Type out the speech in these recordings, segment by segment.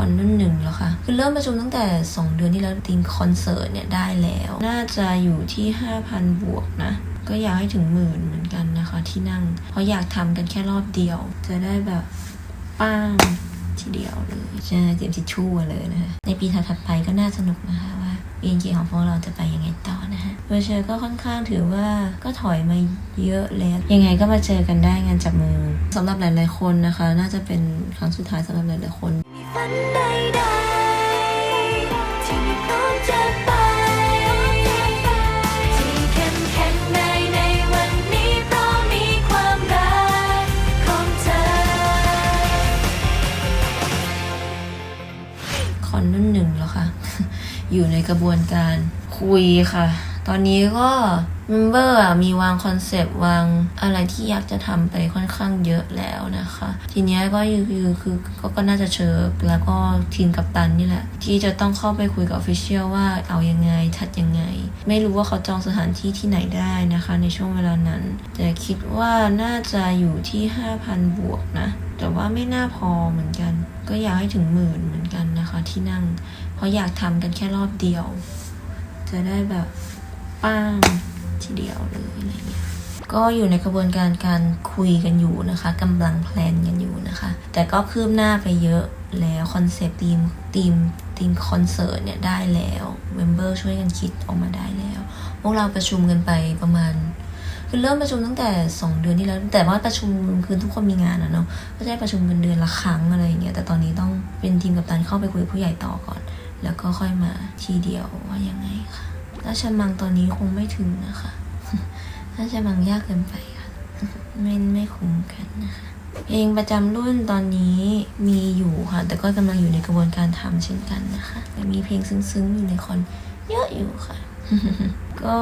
อนรุ่นหนึ่งแล้วค่ะ คือเริ่มประชุมตั้งแต่ 2 เดือนที่แล้วทีมคอนเสิร์ตเนี่ยได้แล้ว น่าจะอยู่ที่ 5,000 บวกนะ ก็อยากให้ถึงหมื่นเหมือนกันนะคะ ที่นั่ง เพราะอยากทำกันแค่รอบเดียว จะได้แบบป้างทีเดียวเลยใช่เตรียมทิชชู่เลยนะคะในปีถัดไปก็น่าสนุกนะคะว่า BNK ของพวกเราจะไปยังไงต่อนะฮะเวอร์เชอร์ก็ค่อนข้างถือว่าก็ถอยมาเยอะแล้ว ยังไงก็มาเจอกันได้งานจับมือสำหรับหลาย ๆ คนนะคะ น่าจะเป็นครั้งสุดท้ายสำหรับหลาย ๆ คน ฝันใดๆที่พร้อมจะไปที่เข้มแข็งได้ในวันนี้เพราะมีความรักของเธอ ขอนุ่นหนึ่งแล้วค่ะ อยู่ในกระบวนการคุยค่ะ ตอนนี้ก็เมมเบอร์มีวางคอนเซปต์วางอะไรที่อยากจะทำไปค่อนข้างเยอะแล้วนะคะ ทีเนี้ยก็อคือคือก็ก็น่าจะเชิญแล้วก็ทีมกัปตันนี่แหละ ที่จะต้องเข้าไปคุยกับออฟฟิเชียลว่าเอายังไงทัดยังไง ไม่รู้ว่าเขาจองสถานที่ที่ไหนได้นะคะ ในช่วงเวลานั้น แต่คิดว่าน่าจะอยู่ที่ 5,000 บวกนะ แต่ว่าไม่น่าพอเหมือนกัน ก็อยากให้ถึงหมื่นเหมือนกันนะคะที่นั่ง เพราะอยากทำกันแค่รอบเดียว จะได้แบบ ป้างทีเดียวเลยอะไรเงี้ยก็อยู่ในกระบวนการการคุยกันอยู่นะคะกำลังแพลนกันอยู่นะคะ แต่ก็คืบหน้าไปเยอะแล้วคอนเซปต์ทีมทีมทีมคอนเสิร์ตเนี่ยได้แล้วเมมเบอร์ช่วยกันคิดออกมาได้แล้ว พวกเราประชุมกันไปประมาณคือเริ่มประชุมตั้งแต่ 2 เดือนที่แล้ว แต่ว่าประชุมคือทุกคนมีงานอะเนาะก็จะได้ประชุมกันเดือนละครั้งอะไรอย่างเงี้ยแต่ตอนนี้ต้องเป็นทีมกัปตันเข้าไปคุยกับผู้ใหญ่ต่อก่อน แล้วก็ค่อยมาทีเดียวว่ายังไงค่ะ ราชมังตอนนี้คงไม่ถึงนะคะราชมังยากเกินไปค่ะ ไม่ไม่คุ้มกันนะคะเพลงประจำรุ่นตอนนี้มีอยู่ค่ะ แต่ก็กำลังอยู่ในกระบวนการทำเช่นกันนะคะแต่มีเพลงซึ้งๆอยู่ในคอนเยอะอยู่ค่ะ ก็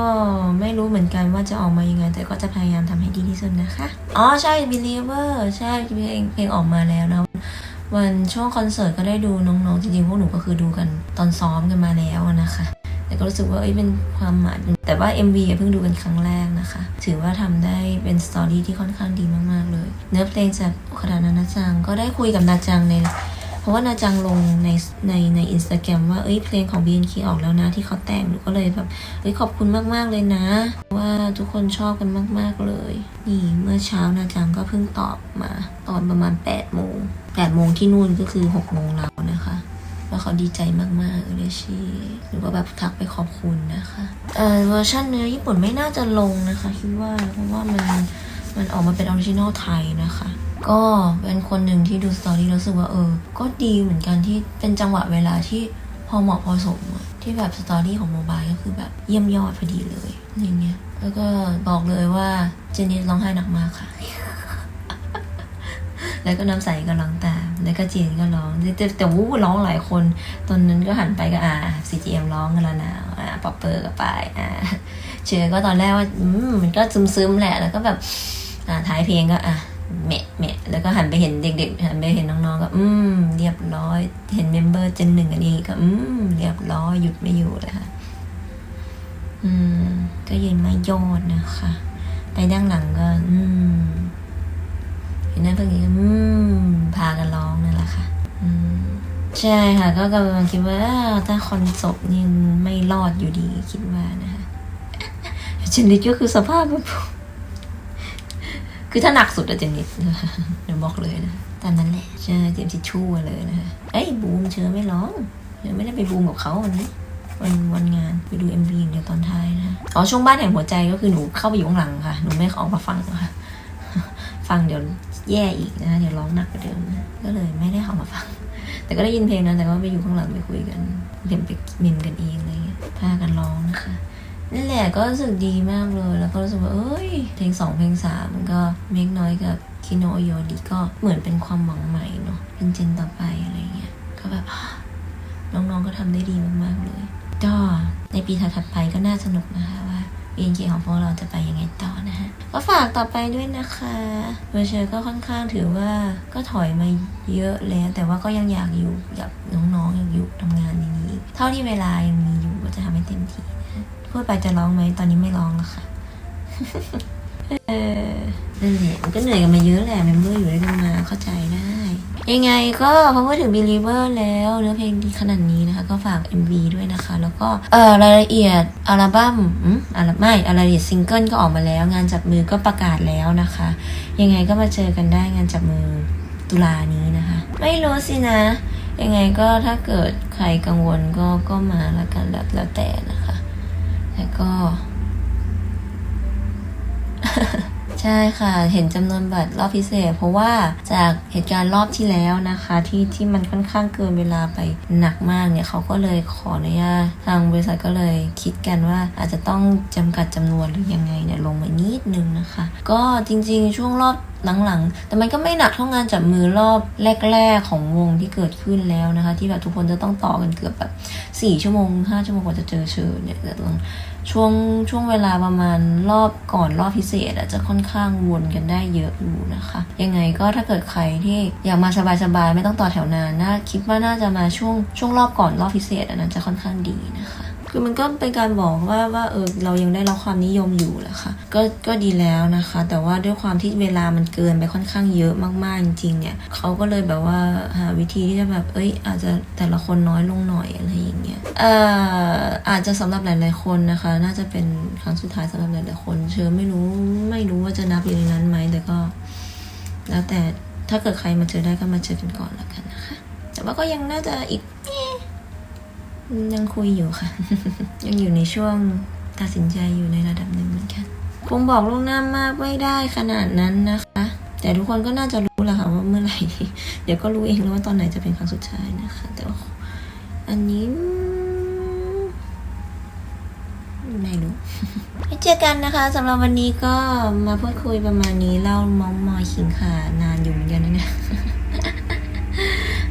ไม่รู้เหมือนกันว่าจะออกมายังไง แต่ก็จะพยายามทำให้ดีที่สุดนะคะ อ๋อใช่ Believer ใช่เพลงเพลงออกมาแล้วนะวันช่วงคอนเสิร์ตก็ได้ดูน้องๆ จริงๆ พวกหนูก็คือดูกันตอนซ้อมกันมาแล้วนะคะ แต่ก็รู้สึกว่าเอ้ยเป็นความหมายแต่ว่า MV เพิ่งดูกันครั้งแรกนะคะ ถือว่าทำได้เป็นสตอรี่ที่ค่อนข้างดีมากๆเลย เนื้อเพลงจากคาดานานาจังก็ได้คุยกับนาจังในเพราะว่านาจังลงในในในอินสตาแกรมว่าเอ้ยเพลงของ BNK ออกแล้วนะที่เขาแต่งหนูก็เลยแบบเอ้ยขอบคุณมากๆเลยนะ ว่าทุกคนชอบกันมากๆเลย นี่เมื่อเช้านาจังก็เพิ่งตอบมา ตอนประมาณ8โมง8โมงที่นู่นก็คือ6โมงเรานะคะ ว่าเขาดีใจมากๆเอเลชีหรือว่าแบบทักไปขอบคุณนะคะเอ่อเวอร์ชันเนื้อญี่ปุ่นไม่น่าจะลงนะคะคิดว่าเพราะว่ามันมันออกมาเป็นออริจินอลไทยนะคะ ก็เป็นคนหนึ่งที่ดูสตอรี่รู้สึกว่าเออ ก็ดีเหมือนกันที่เป็นจังหวะเวลาที่พอเหมาะพอสมอะที่แบบสตอรี่ของโมบายก็คือแบบเยี่ยมยอดพอดีเลยอย่างเงี้ยแล้วก็บอกเลยว่าเจนนี่ร้องไห้หนักมากค่ะ แล้วก็น้ำใสก็ร้องตาม แล้วก็จีนก็ร้อง แต่แต่วู้ร้องหลายคน ตอนนั้นก็หันไปก็อ่า CGM ร้องกันแล้วนะอ่าป๊อปเปอร์ก็ไปอ่าเชื่อก็ตอนแรกว่าอืมมันก็ซึมๆแหละ แล้วก็แบบอ่าท้ายเพลงก็อะเมะเมะแล้วก็หันไปเห็นเด็ก ๆ หันไปเห็นน้องๆก็ อืม เรียบร้อย เห็นเมมเบอร์เจนหนึ่งอันนี้ก็ อืม เรียบร้อยหยุดไม่อยู่เลยค่ะอืม ก็ยืนไม่ยอดนะคะ ไปด้านหลังก็ อืม เห็นหน้าเพื่อนก็อืม พากันร้องนั่นแหละค่ะ อืม ใช่ค่ะ ก็กำลังคิดว่าถ้าคอนจบนี่ไม่รอดอยู่ดีคิดว่านะคะเจนนิดก็คือสภาพคือถ้าหนักสุดอะเจนนิดเดี๋ยวบอกเลยนะตามนั้นแหละใช่เตรียมทิชชู่เลยนะคะเอ้ยบูมเชื่อไม่ร้องเชื่อไม่ได้ไปบูมกับเขาวันนี้วันวันงานไปดู MV อย่างเดียวตอนท้ายนะอ๋อช่วงบ้านแห่งหัวใจก็คือหนูเข้าไปอยู่ข้างหลังค่ะ หนูไม่ออกมาฟังค่ะฟังเดี๋ยวแย่อีกนะคะเดี๋ยวร้องหนักกว่าเดิมนะก็เลยไม่ได้เข้ามาฟัง แต่ก็ได้ยินเพลงนั้นแต่ก็ไปอยู่ข้างหลังไปคุยกันเดี๋ยวไปมิมกันเองอะไรเงี้ยพากันร้องนะคะนั่นแหละก็รู้สึกดีมากเลยแล้วก็รู้สึกว่าเอ้ยเพลงสองเพลงสามมันก็เมกน้อยกับคิโนโยดีก็เหมือนเป็นความหวังใหม่เนาะเป็นเจนต่อไปอะไรเงี้ยก็แบบน้องๆก็ทำได้ดีมากๆเลยก็ในปีถัดๆไปก็น่าสนุกนะคะว่า BNK ของพวกเราจะไปยังไงต่อนะฮะ ก็ฝากต่อไปด้วยนะคะเวอร์เชอร์ก็ค่อนข้างถือว่าก็ถอยมาเยอะแล้ว แต่ว่าก็ยังอยากอยู่กับน้องๆอยากอยู่ทำงานอย่างนี้ เท่าที่เวลายังมีอยู่ก็จะทำให้เต็มที่นะฮะพูดไปจะร้องไหมตอนนี้ไม่ร้องแล้วค่ะเออนั่นแหละมันก็เหนื่อยกันมาเยอะแหละเมมเบอร์อยู่ด้วยกันมาเข้าใจได้ ยังไงก็พอพูดถึง Believer แล้วเนื้อเพลงดีขนาดนี้นะคะ ก็ฝาก MV ด้วยนะคะ แล้วก็เออรายละเอียดอัลบั้มอืมอัลไม่รายละเอียดซิงเกิลก็ออกมาแล้ว งานจับมือก็ประกาศแล้วนะคะ ยังไงก็มาเจอกันได้งานจับมือตุลานี้นะคะ ไม่รู้สินะ ยังไงก็ถ้าเกิดใครกังวลก็ก็มาละกันแล้วแล้วแต่นะคะแต่ก็ ใช่ค่ะ เห็นจำนวนบัตรรอบพิเศษ เพราะว่าจากเหตุการณ์รอบที่แล้วนะคะ ที่ที่มันค่อนข้างเกินเวลาไปหนักมากเนี่ยเขาก็เลยขออนุญาตทางบริษัทก็เลยคิดกันว่าอาจจะต้องจำกัดจำนวนหรือยังไงเนี่ยลงมานิดนึงนะคะ ก็จริงๆ ช่วงรอบหลังๆ แต่มันก็ไม่หนักเท่างานจับมือรอบแรก ๆ ของวงที่เกิดขึ้นแล้วนะคะ ที่แบบทุกคนจะต้องต่อกันเกือบแบบสี่ชั่วโมงห้าชั่วโมงกว่าจะเจอเชิญเนี่ยแต่หลัง ช่วงช่วงเวลาประมาณรอบก่อนรอบพิเศษอะจะค่อนข้างวนกันได้เยอะอยู่นะคะ ยังไงก็ถ้าเกิดใครที่อยากมาสบายๆไม่ต้องต่อแถวนานน่าคิดว่าน่าจะมาช่วงช่วงรอบก่อนรอบพิเศษอันนั้นจะค่อนข้างดีนะคะ คือมันก็เป็นการบอกว่าว่าเออเรายังได้รับความนิยมอยู่แหละค่ะก็ก็ดีแล้วนะคะ แต่ว่าด้วยความที่เวลามันเกินไปค่อนข้างเยอะมากๆจริงๆเนี่ยเขาก็เลยแบบว่าหาวิธีที่จะแบบเอ้ย อาจจะแต่ละคนน้อยลงหน่อยอะไรอย่างเงี้ยเอ่ออาจจะสำหรับหลาย ๆคนนะคะ น่าจะเป็นครั้งสุดท้ายสำหรับหลายๆคนเชื่อไม่รู้ไม่รู้ว่าจะนับอยู่ในนั้นไหมแต่ก็ แล้วแต่ถ้าเกิดใครมาเจอได้ก็มาเจอกันก่อนแล้วกันนะคะ แต่ว่าก็ยังน่าจะอีก ยังคุยอยู่ค่ะ ยังอยู่ในช่วงตัดสินใจอยู่ในระดับหนึ่งเหมือนกันคงบอกล่วงหน้ามากไม่ได้ขนาดนั้นนะคะ แต่ทุกคนก็น่าจะรู้แหละค่ะว่าเมื่อไหร่ เดี๋ยวก็รู้เองแล้วว่าตอนไหนจะเป็นครั้งสุดท้ายนะคะ แต่ว่าอันนี้ไม่รู้เจอกันนะคะสำหรับวันนี้ก็มาพูดคุยประมาณนี้เล่ามอมมอยขิงขานานอยู่เหมือนกันนะเนี่ย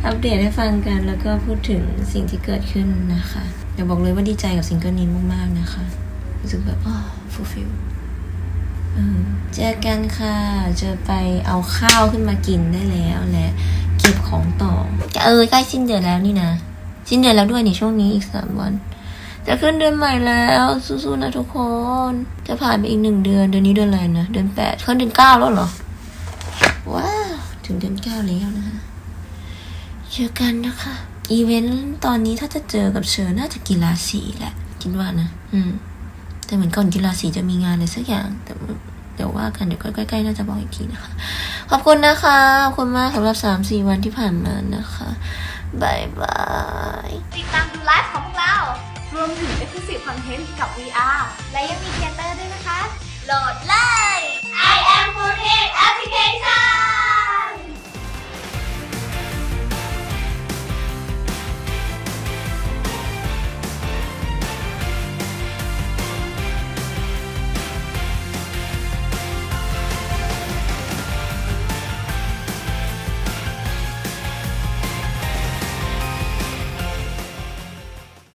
อัปเดตให้ฟังกันแล้วก็พูดถึงสิ่งที่เกิดขึ้นนะคะเดี๋ยวบอกเลยว่าดีใจกับซิงเกิลนี้มากๆนะคะ รู้สึกแบบอ๋อฟูลฟิลเจอกันค่ะ จะไปเอาข้าวขึ้นมากินได้แล้วและเก็บของต่อ จะเออใกล้สิ้นเดือนแล้วนี่นะ สิ้นเดือนแล้วด้วยนี่ช่วงนี้อีกสามวัน จะขึ้นเดือนใหม่แล้วสู้ๆนะทุกคน จะผ่านไปอีกหนึ่งเดือนเดือนนี้เดือนอะไรนะเดือนแปดขึ้นเดือนเก้าแล้วเหรอว้าวถึงเดือนเก้าแล้วนะคะ เจอกันนะคะ อีเวนต์ตอนนี้ถ้าจะเจอกับเชิญน่าจะกีฬาสีแหละ คิดว่านะ อืม แต่เหมือนก่อนกีฬาสีจะมีงานอะไรสักอย่าง แต่เดี๋ยวว่ากันเดี๋ยวใกล้ๆน่าจะบอกอีกทีนะคะ ขอบคุณนะคะ ขอบคุณมากสำหรับสามสี่วันที่ผ่านมานะคะบายบาย ติดตามดูไลฟ์ของพวกเรา รวมถึง Exclusive Content กับ VR และยังมีเทเตอร์ด้วยนะคะ โหลดเลย I am 4 Application